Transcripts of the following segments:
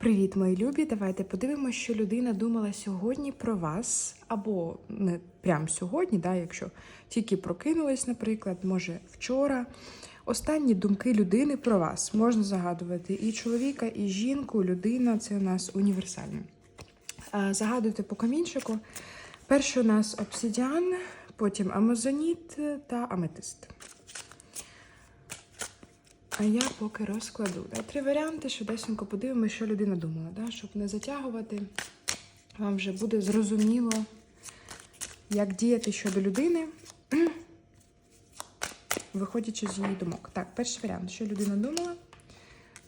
Привіт, мої любі! Давайте подивимося, що людина думала сьогодні про вас, або не прямо сьогодні, да, якщо тільки прокинулись, наприклад, може вчора. Останні думки людини про вас можна загадувати і чоловіка, і жінку. Людина це у нас універсальне. Загадуйте по камінчику. Перший у нас обсидіан, потім амазоніт та аметист. А я поки розкладу. Да? Три варіанти, швидесенько подивимося, що людина думала, да? щоб не затягувати. Вам вже буде зрозуміло, як діяти щодо людини, виходячи з її думок. Так, перший варіант, що людина думала,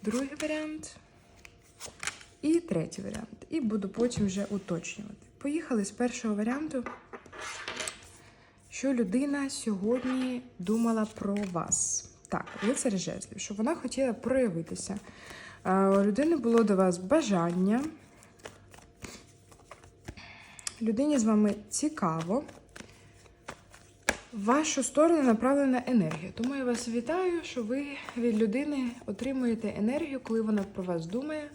другий варіант і третій варіант. І буду потім вже уточнювати. Поїхали з першого варіанту. Що людина сьогодні думала про вас? Так, лицар жезлів, що вона хотіла проявитися. Е, У людини було до вас бажання. Людині з вами цікаво. В вашу сторону направлена енергія. Тому я вас вітаю, що ви від людини отримуєте енергію, коли вона про вас думає.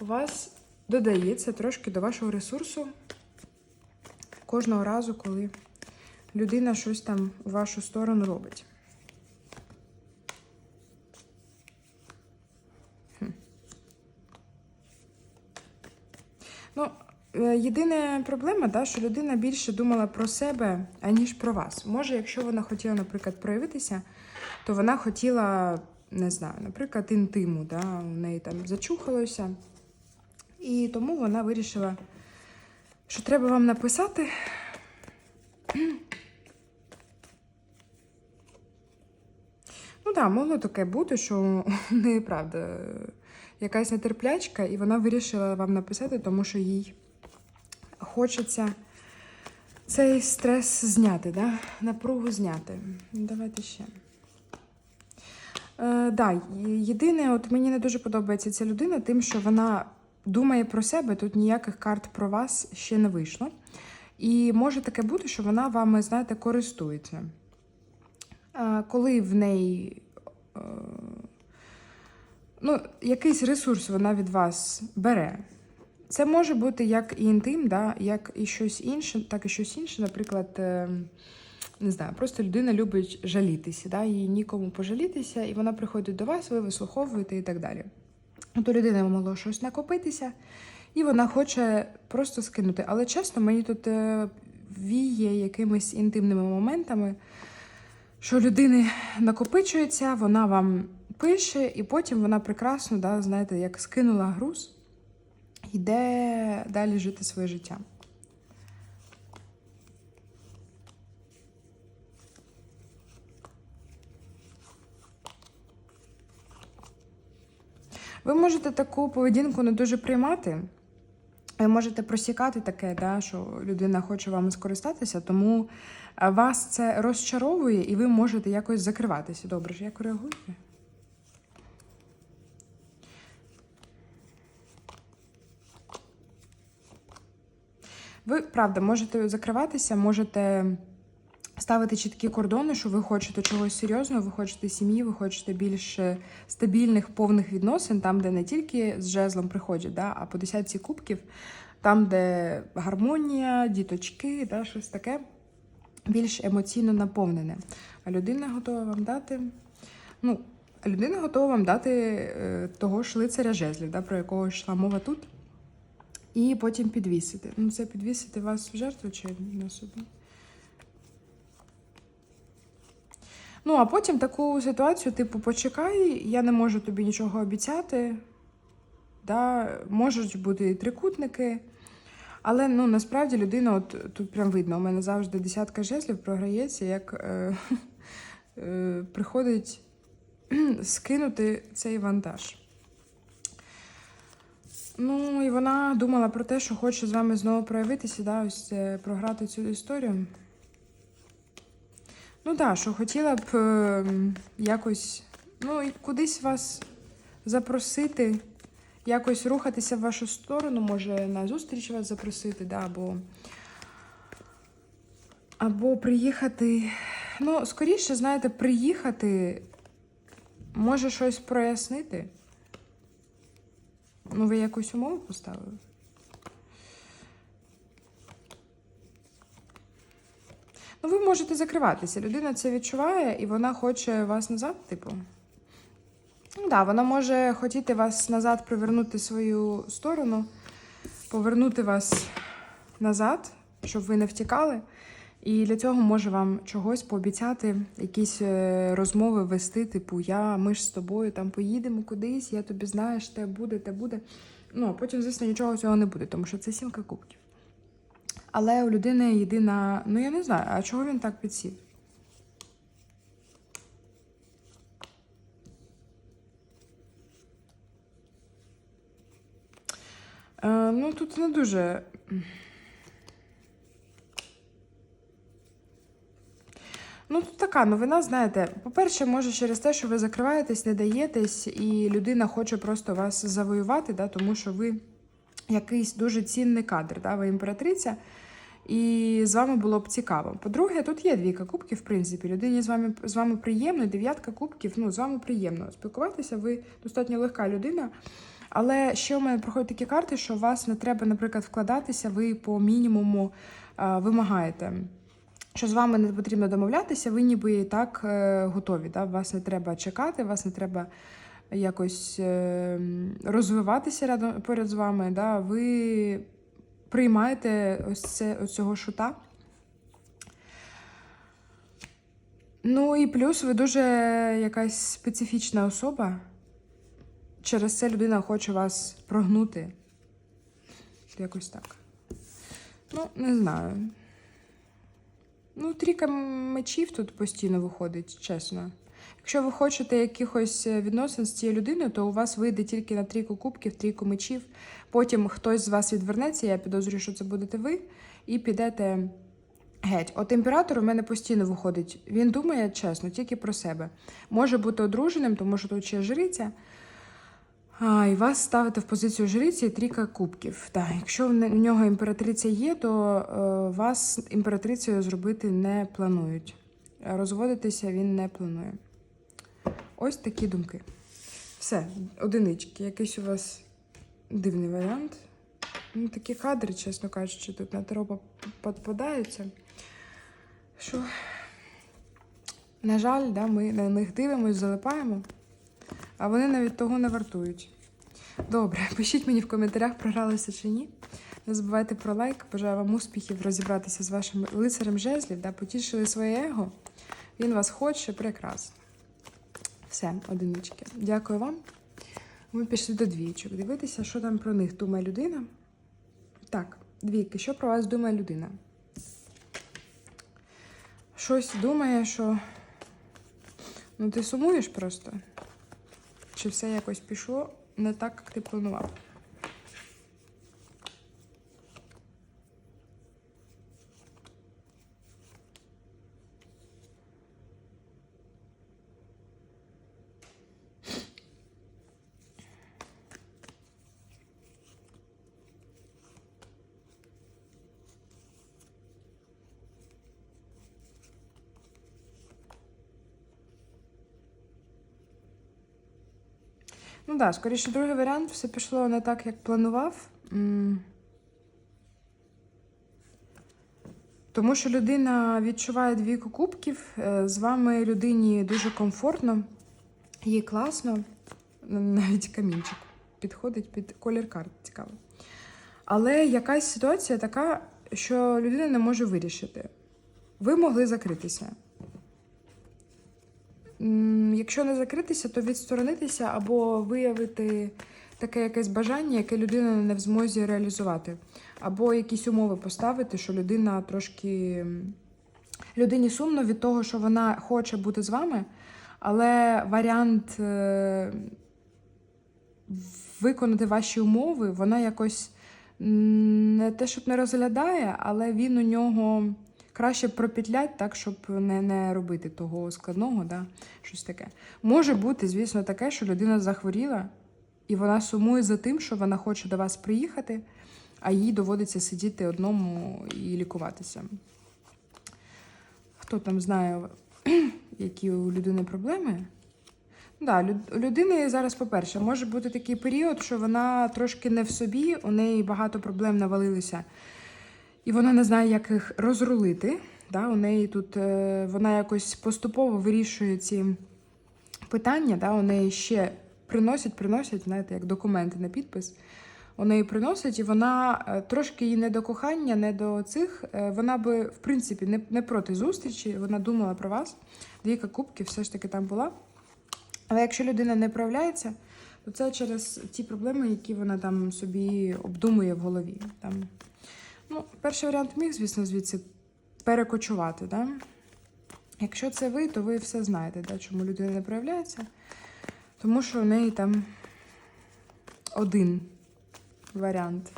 У вас додається трошки до вашого ресурсу кожного разу, коли людина щось там у вашу сторону робить. Ну, е, єдина проблема, да, що людина більше думала про себе, аніж про вас. Може, якщо вона хотіла, наприклад, проявитися, то вона хотіла, не знаю, наприклад, інтиму, да, у неї там зачухалося. І тому вона вирішила, що треба вам написати. Ну так, да, могло таке бути, що у неї правда якась нетерплячка, і вона вирішила вам написати, тому що їй хочеться цей стрес зняти, да? напругу зняти. Давайте ще. Е, да, єдине, от мені не дуже подобається ця людина, тим, що вона думає про себе, тут ніяких карт про вас ще не вийшло. І може таке бути, що вона вами, знаєте, користується. Е, коли в неї. Е, ну, якийсь ресурс вона від вас бере. Це може бути як і інтим, да, як і щось інше, так і щось інше. Наприклад, е, не знаю, просто людина любить жалітися, да, їй нікому пожалітися, і вона приходить до вас, ви вислуховуєте і так далі. От у людини могло щось накопитися, і вона хоче просто скинути. Але чесно, мені тут е, віє якимись інтимними моментами, що людини накопичується, вона вам пише, і потім вона прекрасно, да, знаєте, як скинула груз, йде далі жити своє життя. Ви можете таку поведінку не дуже приймати. Ви можете просікати таке, да, що людина хоче вами скористатися, тому вас це розчаровує, і ви можете якось закриватися. Добре, ж як реагуєте? Ви правда можете закриватися, можете ставити чіткі кордони, що ви хочете чогось серйозного, ви хочете сім'ї, ви хочете більш стабільних, повних відносин, там, де не тільки з жезлом приходять, да, а по десятці кубків, там, де гармонія, діточки, да, щось таке більш емоційно наповнене. А людина готова вам дати. Ну, людина готова вам дати е, того ж лицаря жезлів, да, про якого йшла мова тут. І потім підвісити. Ну, це підвісити вас в жертву чи на собі. Ну, а потім таку ситуацію, типу, почекай, я не можу тобі нічого обіцяти. Да? Можуть бути і трикутники. Але ну, насправді людина, от тут прям видно, у мене завжди десятка жезлів програється, як е, е, приходить скинути цей вантаж. Ну, і вона думала про те, що хоче з вами знову проявитися, да, ось це, програти цю історію. Ну так, да, що хотіла б е, якось, ну, кудись вас запросити, якось рухатися в вашу сторону, може на зустріч вас запросити, да, або, або приїхати. Ну, скоріше, знаєте, приїхати, може щось прояснити. Ну, ви якусь умову поставили? Ну, ви можете закриватися. Людина це відчуває і вона хоче вас назад, типу. Ну, да, вона може хотіти вас назад привернути свою сторону, повернути вас назад, щоб ви не втікали. І для цього може вам чогось пообіцяти, якісь е, розмови вести, типу, я, ми ж з тобою там поїдемо кудись, я тобі знаєш, те буде, те буде. Ну, а потім, звісно, нічого цього не буде, тому що це сімка кубків. Але у людини єдина, ну я не знаю, а чого він так підсів? Е, ну, тут не дуже. Ну, тут така новина, знаєте, по-перше, може через те, що ви закриваєтесь, не даєтесь, і людина хоче просто вас завоювати, да, тому що ви якийсь дуже цінний кадр, да, ви імператриця, і з вами було б цікаво. По-друге, тут є двійка кубків, в принципі. Людині з вами з вами приємно, дев'ятка кубків, ну, з вами приємно спілкуватися, ви достатньо легка людина. Але ще у мене проходять такі карти, що вас не треба, наприклад, вкладатися, ви по мінімуму а, вимагаєте. Що з вами не потрібно домовлятися, ви ніби і так е, готові. Да? Вас не треба чекати, вас не треба якось е, розвиватися рядом поряд з вами. Да? Ви приймаєте ось це ось цього шута. Ну і плюс ви дуже якась специфічна особа. Через це людина хоче вас прогнути. Якось так. Ну, не знаю. Ну, трійка мечів тут постійно виходить, чесно. Якщо ви хочете якихось е, відносин з цією людиною, то у вас вийде тільки на трійку кубків, трійку мечів. Потім хтось з вас відвернеться, я підозрюю, що це будете ви, і підете геть. От імператор у мене постійно виходить. Він думає чесно, тільки про себе. Може бути одруженим, тому що тут ще жриця. А, і вас ставити в позицію жриці трійка кубків. Так, якщо в нього імператриця є, то е, вас імператрицею зробити не планують. Розводитися він не планує. Ось такі думки. Все, одинички. Якийсь у вас дивний варіант. Ну, такі кадри, чесно кажучи, тут на таро попадаються. Що, на жаль, да, ми на них дивимося, залипаємо. А вони навіть того не вартують. Добре, пишіть мені в коментарях, програлися чи ні. Не забувайте про лайк. Бажаю вам успіхів розібратися з вашим лицарем жезлів, да, потішили своє его. Він вас хоче, прекрасно. Все, одинички. Дякую вам. Ми пішли до двічок. Дивитися, що там про них думає людина. Так, двійки, що про вас думає людина? Щось думає, що. Ну, ти сумуєш просто. Чи все якось пішло не так, як ти планував? Ну так, скоріше, другий варіант все пішло не так, як планував. Тому що людина відчуває двійку кубків, е, з вами людині дуже комфортно, їй класно, навіть камінчик підходить під колір карт, цікаво. Але якась ситуація така, що людина не може вирішити. Ви могли закритися. Якщо не закритися, то відсторонитися або виявити таке якесь бажання, яке людина не в змозі реалізувати. Або якісь умови поставити, що людина трошки. Людині сумно від того, що вона хоче бути з вами, але варіант е, виконати ваші умови, вона якось не те, щоб не розглядає, але він у нього краще пропетлять так, щоб не, не робити того складного, да? щось таке. Може бути, звісно, таке, що людина захворіла, і вона сумує за тим, що вона хоче до вас приїхати, а їй доводиться сидіти одному і лікуватися. Хто там знає, які у людини проблеми? Да, у людини зараз, по-перше, може бути такий період, що вона трошки не в собі, у неї багато проблем навалилися, і вона не знає, як їх розрулити. Да? У неї тут е, вона якось поступово вирішує ці питання, да? у неї ще приносять, приносять, знаєте, як документи на підпис. У неї приносять, і вона е, трошки їй не до кохання, не до цих. е, Вона би, в принципі, не, не проти зустрічі, вона думала про вас. Двійка кубків все ж таки там була. Але якщо людина не проявляється, то це через ті проблеми, які вона там собі обдумує в голові. Там. Ну, перший варіант міг, звісно, звідси перекочувати. Да? Якщо це ви, то ви все знаєте, да, чому людина не проявляється. Тому що у неї там один варіант.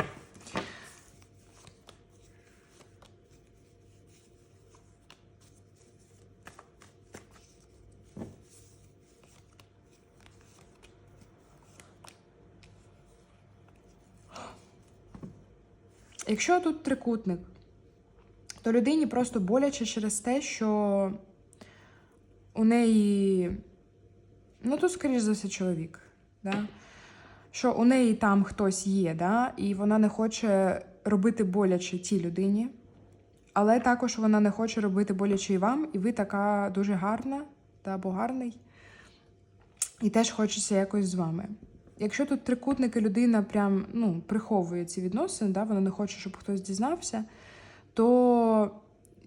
Якщо тут трикутник, то людині просто боляче через те, що у неї, ну тут, скоріш за все, чоловік, да? що у неї там хтось є, да? і вона не хоче робити боляче тій людині, але також вона не хоче робити боляче і вам, і ви така дуже гарна та або гарний, і теж хочеться якось з вами. Якщо тут трикутники людина прям ну, приховує ці відносини, да, вона не хоче, щоб хтось дізнався, то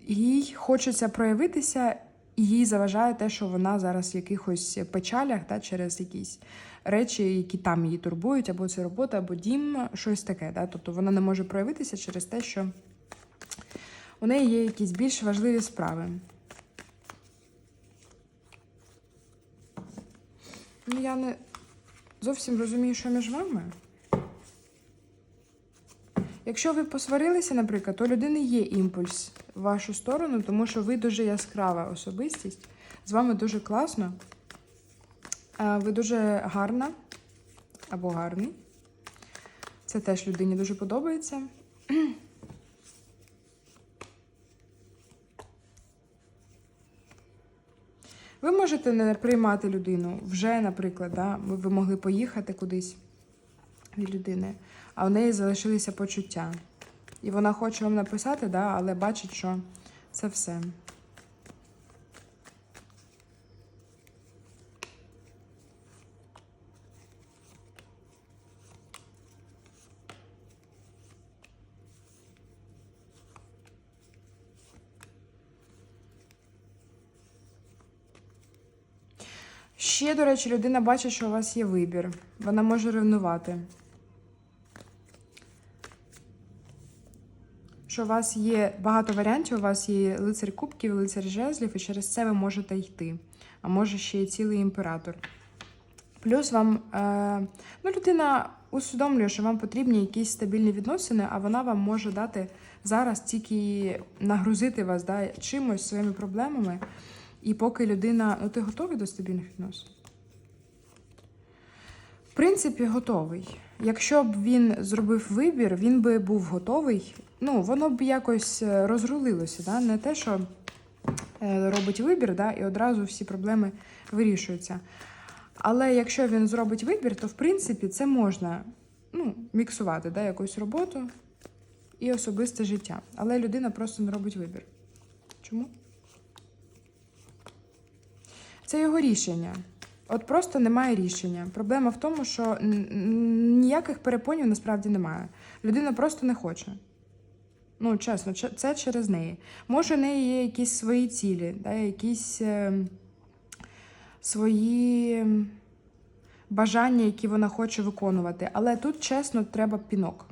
їй хочеться проявитися, і їй заважає те, що вона зараз в якихось печалях да, через якісь речі, які там її турбують, або це робота, або дім, щось таке. Да? Тобто вона не може проявитися через те, що у неї є якісь більш важливі справи. Ну, я не зовсім розумію, що між вами. Якщо ви посварилися, наприклад, то людини є імпульс в вашу сторону, тому що ви дуже яскрава особистість, з вами дуже класно, ви дуже гарна або гарний. Це теж людині дуже подобається. Ви можете не приймати людину вже, наприклад, да? ви могли поїхати кудись від людини, а у неї залишилися почуття. І вона хоче вам написати, да, але бачить, що це все. Ще, до речі, людина бачить, що у вас є вибір. Вона може ревнувати. Що у вас є багато варіантів, у вас є лицар кубків, лицар жезлів, і через це ви можете йти. А може ще й цілий імператор. Плюс вам е, ну, людина усвідомлює, що вам потрібні якісь стабільні відносини, а вона вам може дати зараз тільки нагрузити вас да, чимось своїми проблемами. І поки людина. Ну, ти готовий до стабільних відносин? Принципі, готовий. Якщо б він зробив вибір, він би був готовий. Ну, воно б якось е, розрулилося, да? не те, що е, робить вибір, да, і одразу всі проблеми вирішуються. Але якщо він зробить вибір, то в принципі це можна ну, міксувати да, якусь роботу і особисте життя. Але людина просто не робить вибір. Чому? Це його рішення. От просто немає рішення. Проблема в тому, що ніяких перепонів насправді немає. Людина просто не хоче. Ну, чесно, це через неї. Може, у неї є якісь свої цілі, да, якісь е, свої бажання, які вона хоче виконувати. Але тут, чесно, треба пінок.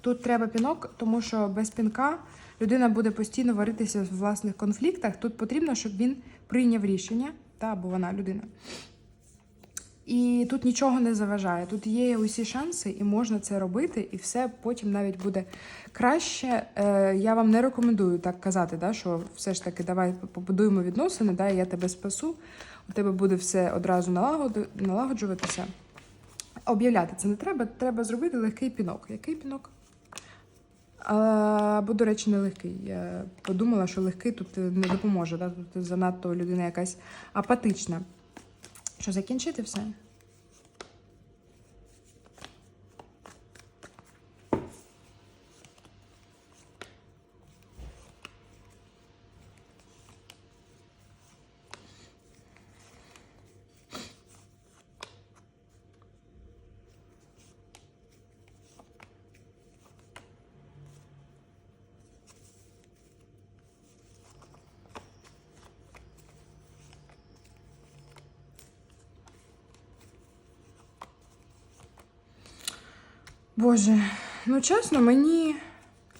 Тут треба пінок, тому що без пінка людина буде постійно варитися в власних конфліктах. Тут потрібно, щоб він прийняв рішення, та або вона людина. І тут нічого не заважає. Тут є усі шанси, і можна це робити, і все потім навіть буде краще. Е, я вам не рекомендую так казати, да, що все ж таки давай побудуємо відносини, да, я тебе спасу, у тебе буде все одразу налагоджуватися. Об'являти це не треба, треба зробити легкий пінок. Який пінок? Бо, до речі, не легкий. Я подумала, що легкий тут не допоможе. Да? Тут занадто людина якась апатична. Що, закінчити все? Боже, ну чесно, мені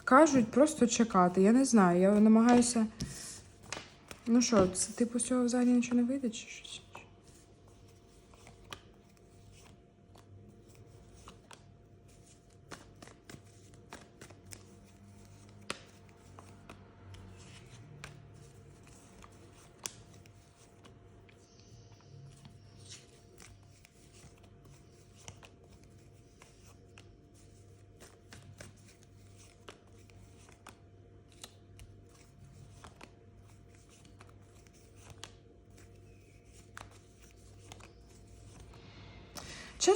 кажуть просто чекати. Я не знаю, я намагаюся. Ну що, це типу з цього взагалі нічого не вийде чи щось?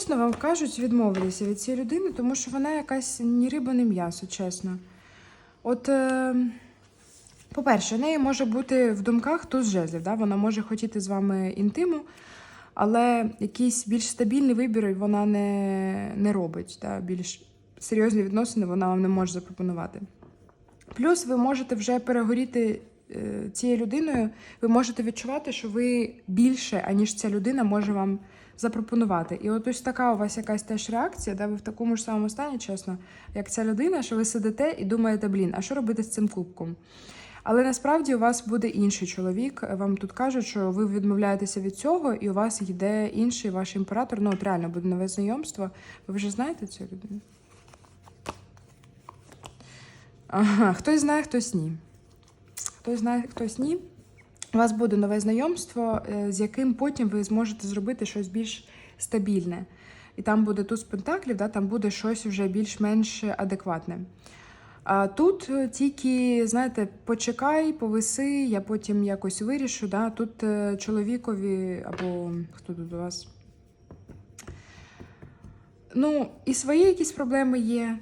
Чесно вам кажуть, відмовилися від цієї людини, тому що вона якась ні риба, ні м'ясо, чесно. От, е, по-перше, в неї може бути в думках туз жезлів, да? вона може хотіти з вами інтиму, але якийсь більш стабільний вибір вона не, не робить. Да? Більш серйозні відносини вона вам не може запропонувати. Плюс ви можете вже перегоріти цією людиною, ви можете відчувати, що ви більше, аніж ця людина може вам запропонувати. І от ось така у вас якась теж реакція, де ви в такому ж самому стані, чесно, як ця людина, що ви сидите і думаєте, блін, а що робити з цим кубком? Але насправді у вас буде інший чоловік. Вам тут кажуть, що ви відмовляєтеся від цього, і у вас йде інший ваш імператор. Ну, от реально буде нове знайомство. Ви вже знаєте цю людину? Ага, хтось знає, хтось ні. Хтось знає, хтось ні. У вас буде нове знайомство, е, з яким потім ви зможете зробити щось більш стабільне. І там буде туз пентаклів, да, там буде щось вже більш-менш адекватне. А тут е, тільки, знаєте, почекай, повиси, я потім якось вирішу. Да? Тут е, чоловікові або хто тут у вас? Ну, і свої якісь проблеми є,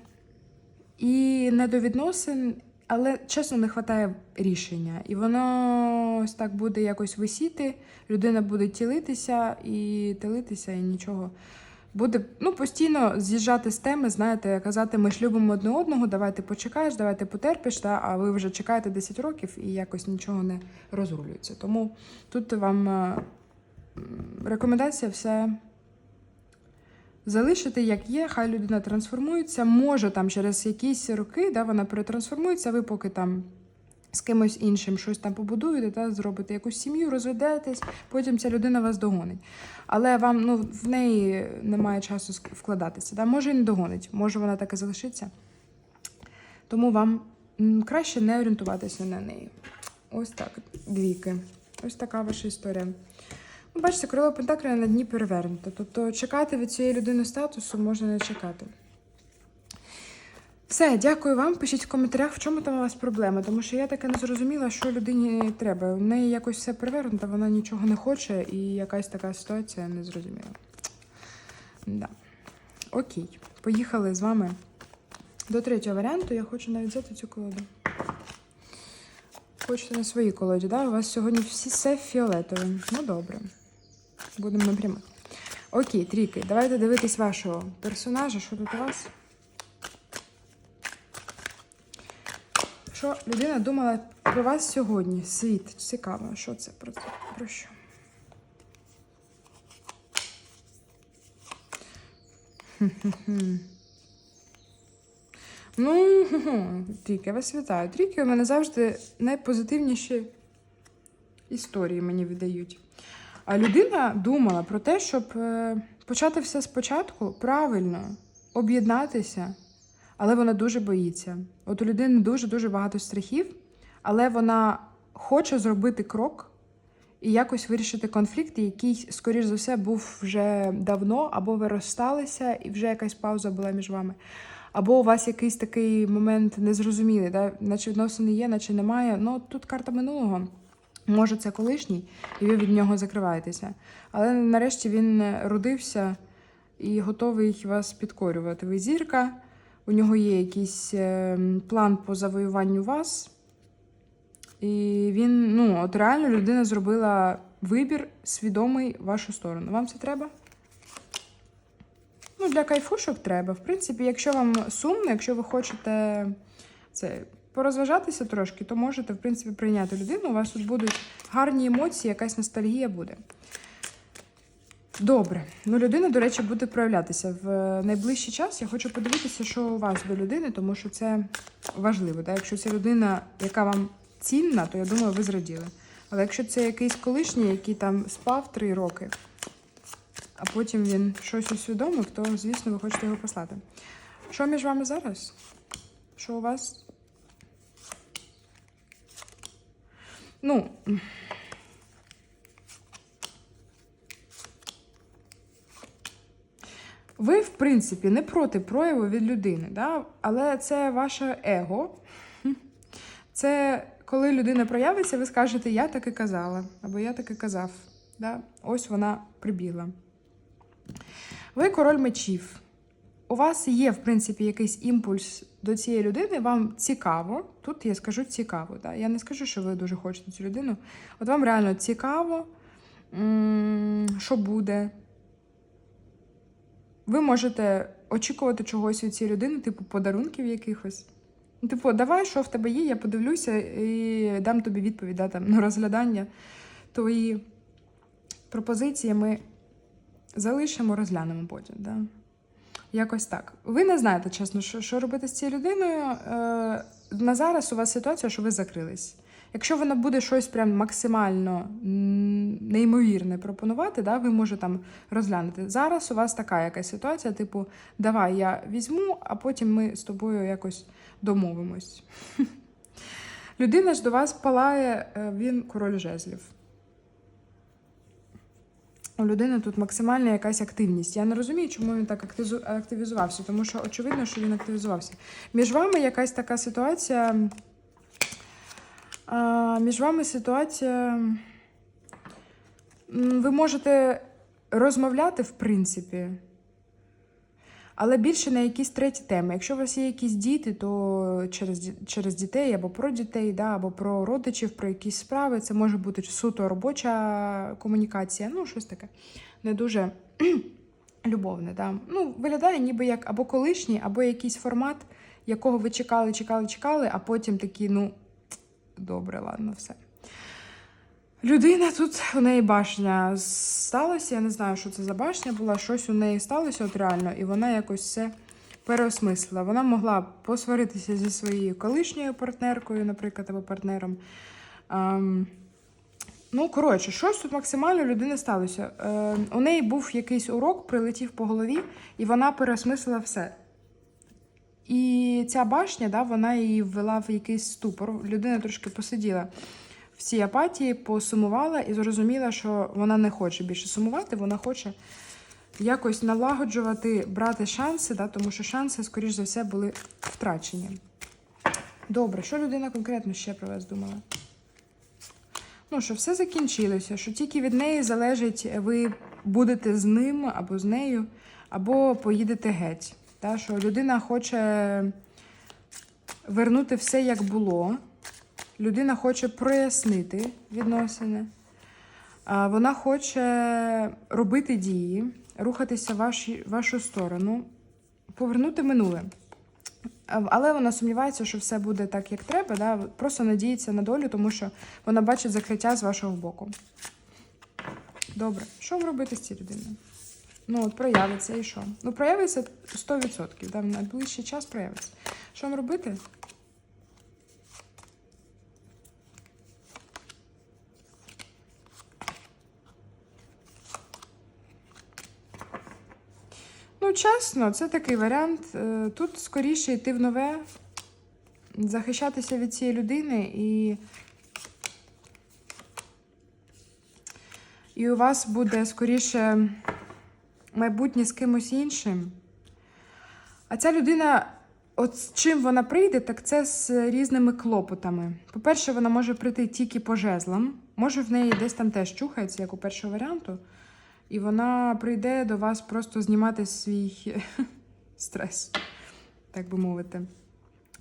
і недовідносин, але чесно, не вистачає рішення. І воно ось так буде якось висіти, людина буде тілитися і тілитися, і нічого. Буде ну, постійно з'їжджати з теми, знаєте, казати, ми ж любимо одне одного, давайте почекаєш, давайте потерпиш, та, а ви вже чекаєте 10 років і якось нічого не розрулюється. Тому тут вам е, рекомендація все залишити як є, хай людина трансформується. Може там через якісь роки да, вона перетрансформується, ви поки там з кимось іншим щось там побудуєте, та, зробите якусь сім'ю, розведетесь, потім ця людина вас догонить. Але вам ну, в неї немає часу вкладатися. Да? Може і не догонить, може вона так і залишиться. Тому вам краще не орієнтуватися на неї. Ось так, двійки. Ось така ваша історія. Ну, Бачите, королева Пентаклі на дні перевернута. Тобто чекати від цієї людини статусу можна не чекати. Все, дякую вам. Пишіть в коментарях, в чому там у вас проблема, тому що я таке не зрозуміла, що людині треба. У неї якось все перевернуто, вона нічого не хоче, і якась така ситуація незрозуміла. Да. Окей, поїхали з вами до третього варіанту. Я хочу навіть взяти цю колоду. Хочете на своїй колоді, да? У вас сьогодні всі все фіолетове. Ну добре. Будемо напряму. Окей, трійки. Давайте дивитись вашого персонажа. Що тут у вас? Що людина думала про вас сьогодні? Світ. Цікаво, що це про це? Про що? Ну, трійки, я вас вітаю. Трійки у мене завжди найпозитивніші історії мені видають. А людина думала про те, щоб е, почати все спочатку правильно, об'єднатися, але вона дуже боїться. От у людини дуже-дуже багато страхів, але вона хоче зробити крок і якось вирішити конфлікт, який, скоріш за все, був вже давно, або ви розсталися, і вже якась пауза була між вами. Або у вас якийсь такий момент незрозумілий, да? наче відносини є, наче немає. Ну, тут карта минулого. Може, це колишній, і ви від нього закриваєтеся. Але нарешті він родився і готовий вас підкорювати. Ви зірка, у нього є якийсь е, план по завоюванню вас. І він, ну, от реально людина зробила вибір свідомий в вашу сторону. Вам це треба? Ну, для кайфушок треба. В принципі, якщо вам сумно, якщо ви хочете це порозважатися трошки, то можете, в принципі, прийняти людину. У вас тут будуть гарні емоції, якась ностальгія буде. Добре. Ну, людина, до речі, буде проявлятися в найближчий час. Я хочу подивитися, що у вас до людини, тому що це важливо. Да? Якщо це людина, яка вам цінна, то я думаю, ви зраділи. Але якщо це якийсь колишній, який там спав три роки, а потім він щось усвідомив, то, звісно, ви хочете його послати. Що між вами зараз? Що у вас? Ну. Ви, в принципі, не проти прояву від людини, да? але це ваше его. Це коли людина проявиться, ви скажете, я так і казала, або я так і казав. Да? Ось вона прибігла. Ви король мечів. У вас є, в принципі, якийсь імпульс до цієї людини, вам цікаво. Тут я скажу цікаво. Да? Я не скажу, що ви дуже хочете цю людину. От вам реально цікаво, що буде. Ви можете очікувати чогось від цієї людини, типу подарунків якихось. Ну, Типу, давай, що в тебе є, я подивлюся і дам тобі відповідь да, там, на розглядання. Твої пропозиції ми залишимо, розглянемо потім. Да? Якось так. Ви не знаєте, чесно, що, що робити з цією людиною. Е, на зараз у вас ситуація, що ви закрились. Якщо вона буде щось прям максимально неймовірне пропонувати, да, ви можете там розглянути. Зараз у вас така якась ситуація, типу, давай я візьму, а потім ми з тобою якось домовимось. Людина ж до вас палає, е, він король жезлів. У людини тут максимальна якась активність. Я не розумію, чому він так активізувався, тому що очевидно, що він активізувався. Між вами якась така ситуація. Між вами ситуація. Ви можете розмовляти, в принципі, але більше на якісь треті теми. Якщо у вас є якісь діти, то через, через дітей або про дітей, да, або про родичів, про якісь справи. Це може бути суто робоча комунікація, ну, щось таке. Не дуже любовне. Да. Ну, виглядає ніби як або колишній, або якийсь формат, якого ви чекали, чекали, чекали, а потім такі, ну, добре, ладно, все. Людина тут у неї башня сталося. Я не знаю, що це за башня була. Щось у неї сталося от реально, і вона якось все переосмислила. Вона могла посваритися зі своєю колишньою партнеркою, наприклад, або партнером. Ем, ну, коротше, щось тут максимально людини сталося. Е, у неї був якийсь урок, прилетів по голові, і вона переосмислила все. І ця башня, да, вона її ввела в якийсь ступор. Людина трошки посиділа в цій апатії, посумувала і зрозуміла, що вона не хоче більше сумувати, вона хоче якось налагоджувати, брати шанси, да, тому що шанси, скоріш за все, були втрачені. Добре, що людина конкретно ще про вас думала? Ну, що все закінчилося, що тільки від неї залежить, ви будете з ним або з нею, або поїдете геть. Та, що людина хоче вернути все, як було. Людина хоче прояснити відносини. Вона хоче робити дії, рухатися в вашу сторону, повернути минуле. Але вона сумнівається, що все буде так, як треба. Да? Просто надіється на долю, тому що вона бачить закриття з вашого боку. Добре, що робити з цією людиною? Ну, от проявиться і що? Ну, проявиться 100%. Да? В найближчий час проявиться. Що вам робити? Чесно, це такий варіант. Е, Тут скоріше йти в нове, захищатися від цієї людини і. І у вас буде скоріше майбутнє з кимось іншим. А ця людина, от з чим вона прийде, так це з різними клопотами. По-перше, вона може прийти тільки по жезлам. Може, в неї десь там теж чухається, як у першого варіанту, і вона прийде до вас просто знімати свій стрес, так би мовити.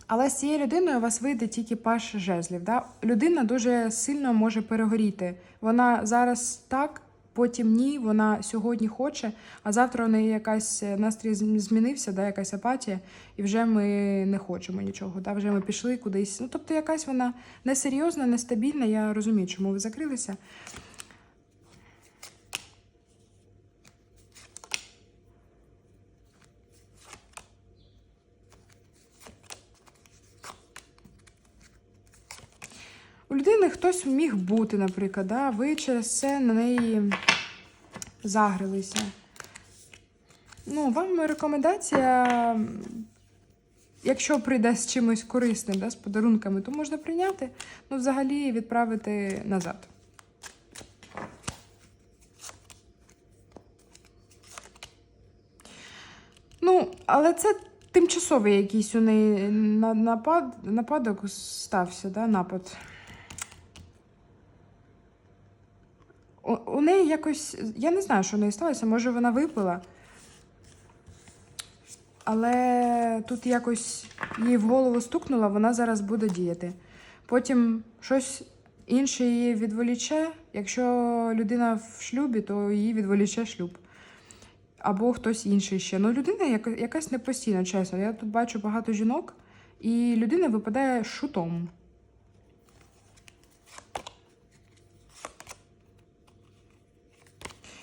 Але з цією людиною у вас вийде тільки паш жезлів. Да? Людина дуже сильно може перегоріти. Вона зараз так, потім ні, вона сьогодні хоче, а завтра у неї якась е, настрій змінився, да, якась апатія, і вже ми не хочемо нічого. Да? Вже ми пішли кудись. Ну, тобто, якась вона несерйозна, нестабільна. Я розумію, чому ви закрилися. У людини хтось міг бути, наприклад, да? ви через це на неї загрилися. Ну, вам рекомендація, якщо прийде з чимось корисним, да, з подарунками, то можна прийняти, ну, взагалі відправити назад. Ну, але це тимчасовий якийсь у неї напад, нападок стався, да, напад. У, у неї якось. Я не знаю, що в неї сталося. Може, вона випила. Але тут якось їй в голову стукнуло, вона зараз буде діяти. Потім щось інше її відволіче. Якщо людина в шлюбі, то її відволіче шлюб. Або хтось інший ще. Ну, людина якась непостійна, чесно. Я тут бачу багато жінок, і людина випадає шутом.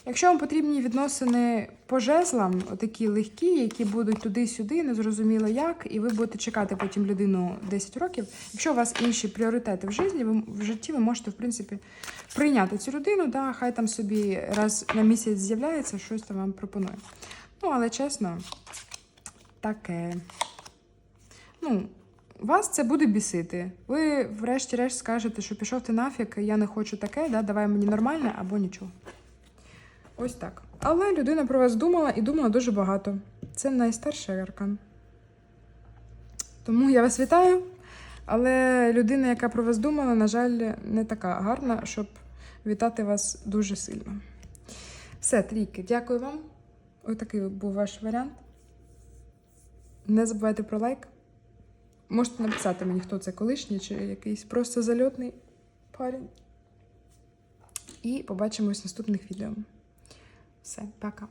Якщо вам потрібні відносини по жезлам, такі легкі, які будуть туди-сюди, незрозуміло як, і ви будете чекати потім людину 10 років. Якщо у вас інші пріоритети в житті, ви в житті ви можете, в принципі, прийняти цю людину, да, хай там собі раз на місяць з'являється, щось там вам пропонує. Ну, але чесно, таке. Ну, вас це буде бісити. Ви, врешті-решт, скажете, що пішов ти нафіг, я не хочу таке, да, давай мені нормальне або нічого. Ось так. Але людина про вас думала і думала дуже багато. Це найстарший аркан. Тому я вас вітаю. Але людина, яка про вас думала, на жаль, не така гарна, щоб вітати вас дуже сильно. Все, трійки, дякую вам. Ось такий був ваш варіант. Не забувайте про лайк. Можете написати мені, хто це колишній чи якийсь просто зальотний парень. І побачимось в наступних відео. Все, пока.